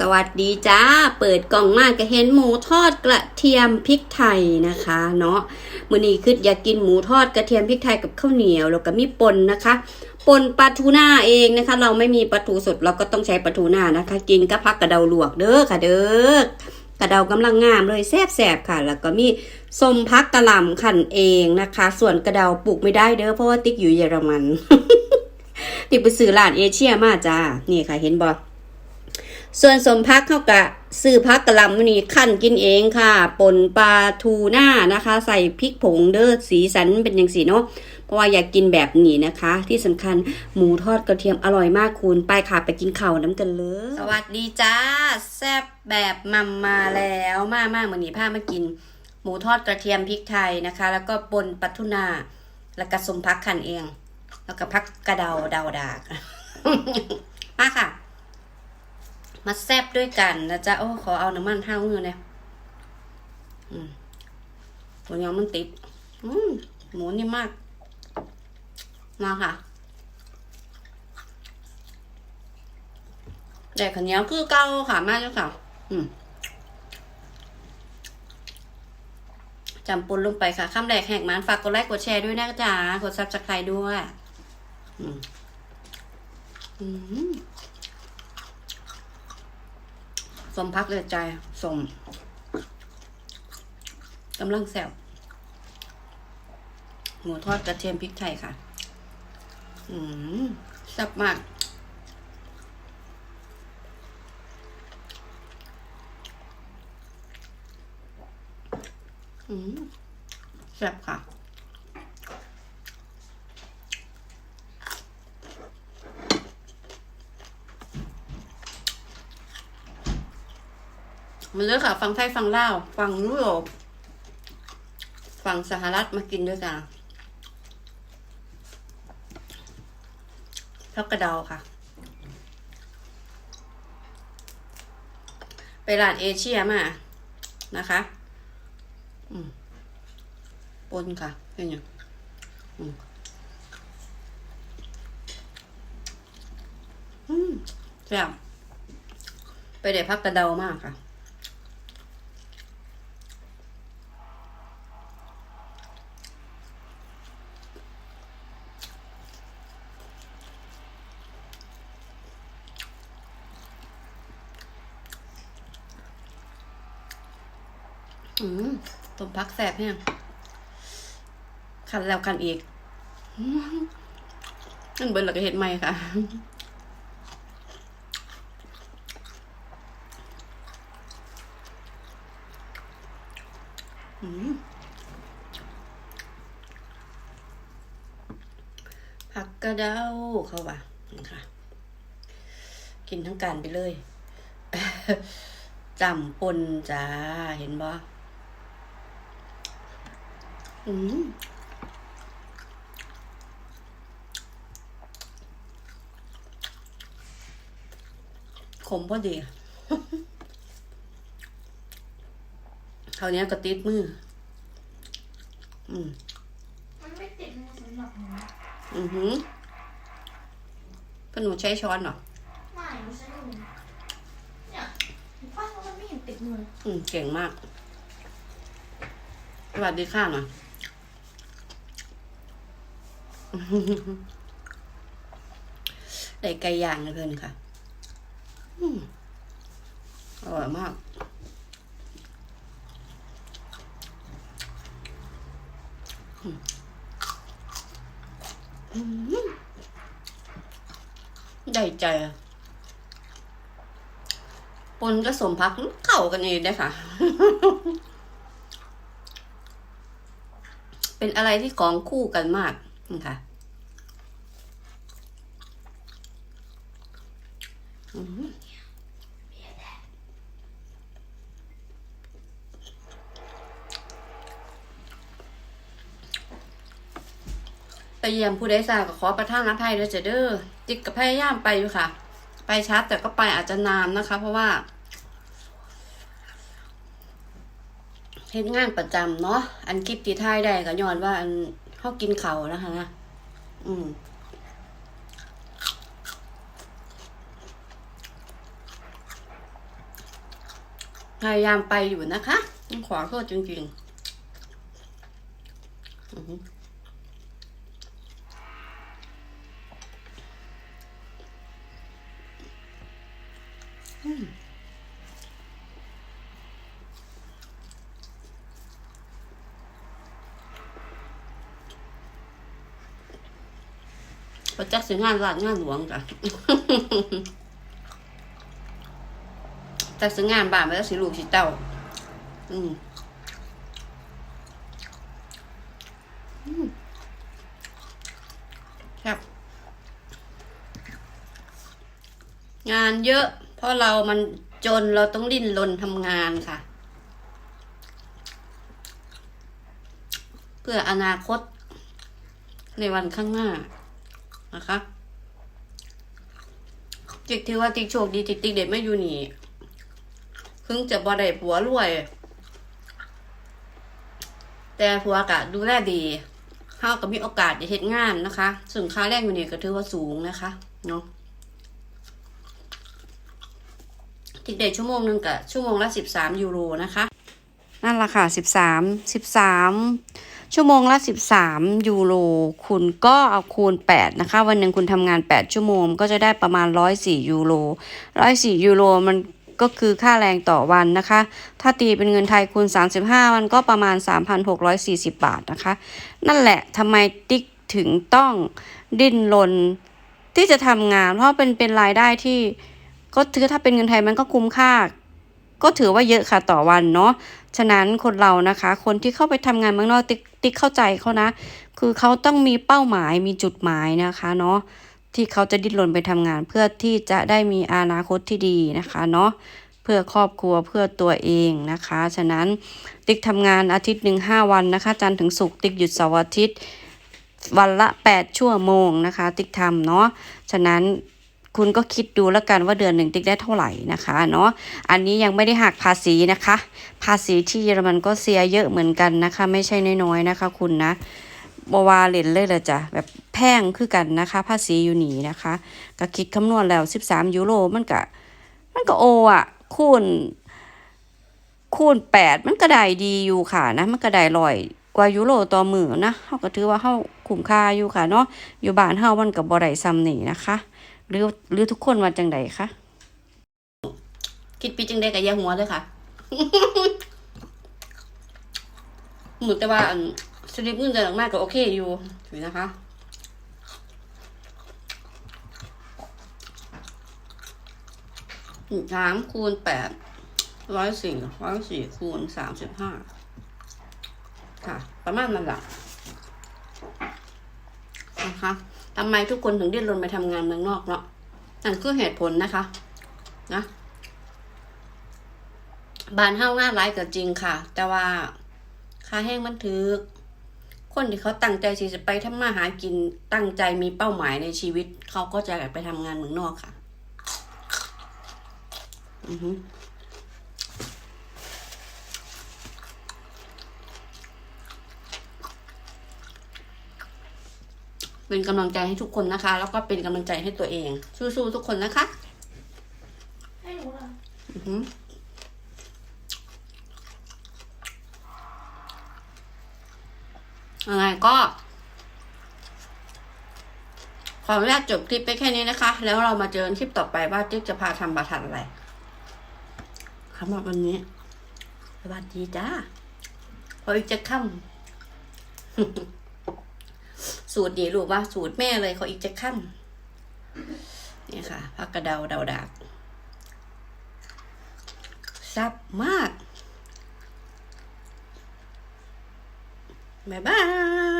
สวัสดีจ้า เปิดกล่องมากก็เห็นหมูทอดกระเทียมพริกไทยนะคะ เนาะมื้อนี้คืออยากกินหมูทอดกระเทียมพริกไทยกับข้าวเหนียวแล้วก็มีปนนะคะปนปลาทูน่าเองนะคะ เราไม่มีปลาทูสดเราก็ต้องใช้ปลาทูน่านะคะ กินกับผักกระเดาลวกเด้อค่ะเด้อกระเดากำลังงามเลยแซ่บๆค่ะ แล้วก็มีส้มพักกระหล่ำขันเองนะคะ ส่วนกระเดาปลูกไม่ได้เด้อเพราะว่าติ๊กอยู่เยอรมัน ติ๊กไปซื้อร้านเอเชียมาจ้านี่ค่ะเห็นบ่ ส่วนสมพักเข้ากะซื้อพักกะลำนี่ขั้นกินเองค่ะป่นปลาทูน่านะคะ ใส่พริกผงเด้อสีสันเป็นอย่างสีเนาะเพราะว่าอยากกินแบบนี้นะคะ ที่สำคัญหมูทอดกระเทียมอร่อยมากคุณไปค่ะไปกินข้าวน้ำกันเลยสวัสดีจ้าแซ่บแบบมัมมาแล้วมามาเหมือนนี้พามากิน หมูทอดกระเทียมพริกไทยนะคะ แล้วก็ปนปลาทูน่าแล้วก็สมพักขันเอง แล้วก็พักกระเดาเดาดากมาค่ะ มาแซบด้วยกันนะจ๊ะ โอ้ ขอเอาน้ำมันห้ามือเนี่ยอืมหัวเหนียวมันติด อืมหมูนี่มาก มาค่ะแต่ขันเหนียคือเก้าค่ะมากเจ้าค่ะ อืมจำปุนลงไปค่ะคำแรกแหกมันฝากกดไลค์กดแชร์ด้วยนะจ๊ะ กดซับสไครต์ด้วย อืม อืม สมพักเลยใจสมกำลังแซวหมูทอดกระเทียมพริกไทยค่ะ อืมแซ่บมาก อืมแซ่บค่ะ มันเลือกค่ะ ฟังไทยฟังลาวฟังยุโรปฟังสหรัฐมากินด้วยกันพักกระเดาค่ะ ไปร้านเอเชียมา นะคะ อืมปนค่ะเป็นยังอืมอืมแซ่บไปได้พักกระเดามากค่ะ อืมต้มพักแสบเนี่ยคันแล้วคันอีกอืมนั่นเบิร์นหลักเห็ดใหม่ค่ะอืมผักกระเดาเข้าว่ะนะค่ะกินทั้งการไปเลยจำปนจ้า เห็นบ่ อืมขมพอดีคราวนี้ก็ติดมือ อืม มันไม่ติดมือสำหรับหนูอือหือก็หนูใช้ช้อนเหรอ ไม่ไม่ใช่มือเนี่ยหนูฟังแล้วมันไม่เห็นติดมือ อืม เก่งมาก สวัสดีค่ะหน่อย ได้ไก่ย่างเลยเพื่อนค่ะอร่อยมากได้ใจปนก็สมพักเข้ากันเองได้ค่ะ เป็นอะไรที่ของคู่กันมาก นะคะอืมไปเยี่ยมผู้ใดทราบก็ขอประทานอภัยด้วยจ้ะเด้อจิกกับพยายามไปอยู่ค่ะ ไปชัดแต่ก็ไปอาจจะนานนะคะ เพราะว่าเฮ็ดงานประจำเนาะอันคลิปที่ถ่ายได้ก็ย้อนว่าอัน ข้ากินเขานะคะะอืมพยายามไปอยู่นะคะ ขอโทษจริงๆ ประจักษ์สิงานราชงานหลวงจ้ะจักสิงานบ้านมาแล้สิลูกสิเต้าอืมอืมครับ งานเยอะ เพราะเรามันจนเราต้องดิ้นรนทำงานค่ะ เพื่ออนาคตในวันข้างหน้า นะคะจิกถือว่าติ๊กโชคดีติ๊กติ๊กเด็ดไม่อยู่นี่เพิ่งจะบ่ได้ผัวรวย แต่ผัวกะดูแลดีเฮาก็มีโอกาสจะเฮ็ดงานนะคะซึ่งค่าแรงอยู่นี่ก็ถือว่าสูงนะคะเนาะติ๊กเด็ดชั่วโมงหนึ่งกะชั่วโมงละสิบสามยูโรนะคะ นั่นละค่ะสิบสามสิบสามชั่วโมงละสิบสามยูโร คุณก็เอาคูณแปดนะคะ วันหนึ่งคุณทำงานแปดชั่วโมง ก็จะได้ประมาณร้อยสี่ยูโรร้อยสี่ยูโร มันก็คือค่าแรงต่อวันนะคะ ถ้าตีเป็นเงินไทยคูณ 35 มันก็ประมาณ 3,640 บาทนะคะ นั่นแหละทำไมติ๊กถึงต้องดิ้นรนที่จะทำงาน เพราะเป็นเป็นรายได้ที่ก็ถือถ้าเป็นเงินไทยมันก็คุ้มค่า ก็ถือว่าเยอะค่ะต่อวันเนาะฉะนั้นคนเรานะคะ คนที่เข้าไปทำงานเมืองนอกติ๊กติ๊กเข้าใจเขานะ คือเขาต้องมีเป้าหมายมีจุดหมายนะคะเนาะที่เขาจะดิ้นรนไปทำงานเพื่อที่จะได้มีอนาคตที่ดีนะคะเนาะเพื่อครอบครัวเพื่อตัวเองนะคะ ฉะนั้นติ๊กทำงานอาทิตย์หนึ่งห้าวันนะคะ จันทร์ถึงศุกร์ติ๊กหยุดเสาร์อาทิตย์ วันละ 8 ชั่วโมงนะคะ ติ๊กทำเนาะฉะนั้น คุณก็คิดดูแล้วกันว่าเดือนหนึ่งติ๊กได้เท่าไหร่นะคะเนาะอันนี้ยังไม่ได้หักภาษีนะคะ ภาษีที่เยอรมันก็เสียเยอะเหมือนกันนะคะ ไม่ใช่น้อยๆนะคะ คุณนะบวาเลนเลยละจ้ะแบบแพงคือกันนะคะ ภาษีอยู่หนีนะคะก็คิดคำนวณแล้ว 13 ยูโรมันก็มันก็โออะคูณคูณ8มันก็ได้ดีอยู่ค่ะนะ มันก็ได้ร้อยกว่ายูโรต่อมือนะเฮาก็ถือว่าเฮาคุ้มค่าอยู่ค่ะเนาะอยู่บ้านเฮามันก็บ่ได้ซ้ำนี่นะคะ หรือหรือทุกคนว่าจังไดคะคิดปีจังไดก็อย่าหัวเลยค่ะหมูแต่ว่าสลิปเงินเดือนออกมาก็โอเคอยู่ถือนะคะสามคูณแปดร้อยสี่ร้อยสี่คูณสามสิบห้าค่ะ ประมาณนั้นแหละนะคะ ทำไมทุกคนถึงดิ้นรนไปทำงานเมืองนอกเนาะนั่นคือเหตุผลนะคะ นะบานเฮางานหลายก็จริงค่ะ แต่ว่าค่าแห้งมันถือคนที่เขาตั้งใจที่จะไปทำมาหากินตั้งใจมีเป้าหมายในชีวิต เขาก็จะไปทำงานเมืองนอกค่ะ อือฮึ เป็นกำลังใจให้ทุกคนนะคะ แล้วก็เป็นกำลังใจให้ตัวเอง สู้ๆทุกคนนะคะให้หนูเหรออือฮึยังไงก็ ขออนุญาตจบคลิปไปแค่นี้นะคะ แล้วเรามาเจอกันคลิปต่อไปว่าจิ๊กจะพาทำบาทันอะไรสำหรับวันนี้ สวัสดีจ้าพออีกจะค่ำ สูตรดีลูกว่าสูตรแม่เลยเขาอีกจะขั้นี่ค่ะพักกระเดาเดาดากซับมาก บ๊ายบาย